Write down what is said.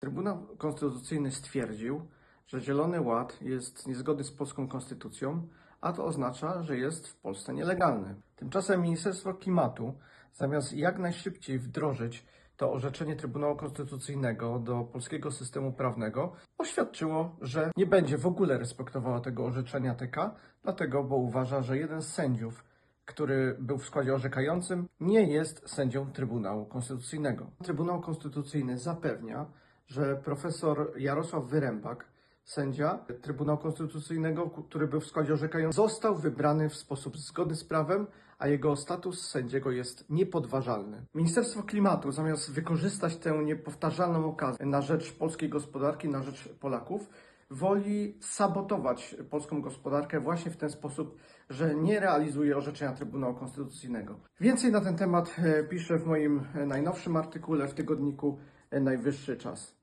Trybunał Konstytucyjny stwierdził, że Zielony Ład jest niezgodny z polską konstytucją, a to oznacza, że jest w Polsce nielegalny. Tymczasem Ministerstwo Klimatu, zamiast jak najszybciej wdrożyć to orzeczenie Trybunału Konstytucyjnego do polskiego systemu prawnego, oświadczyło, że nie będzie w ogóle respektowało tego orzeczenia TK, dlatego, bo uważa, że jeden z sędziów, który był w składzie orzekającym, nie jest sędzią Trybunału Konstytucyjnego. Trybunał Konstytucyjny zapewnia, że profesor Jarosław Wyrębak, sędzia Trybunału Konstytucyjnego, który był w składzie orzekającym, został wybrany w sposób zgodny z prawem, a jego status sędziego jest niepodważalny. Ministerstwo Klimatu, zamiast wykorzystać tę niepowtarzalną okazję na rzecz polskiej gospodarki, na rzecz Polaków, woli sabotować polską gospodarkę właśnie w ten sposób, że nie realizuje orzeczenia Trybunału Konstytucyjnego. Więcej na ten temat e, piszę w moim e, najnowszym artykule w tygodniku e, Najwyższy Czas.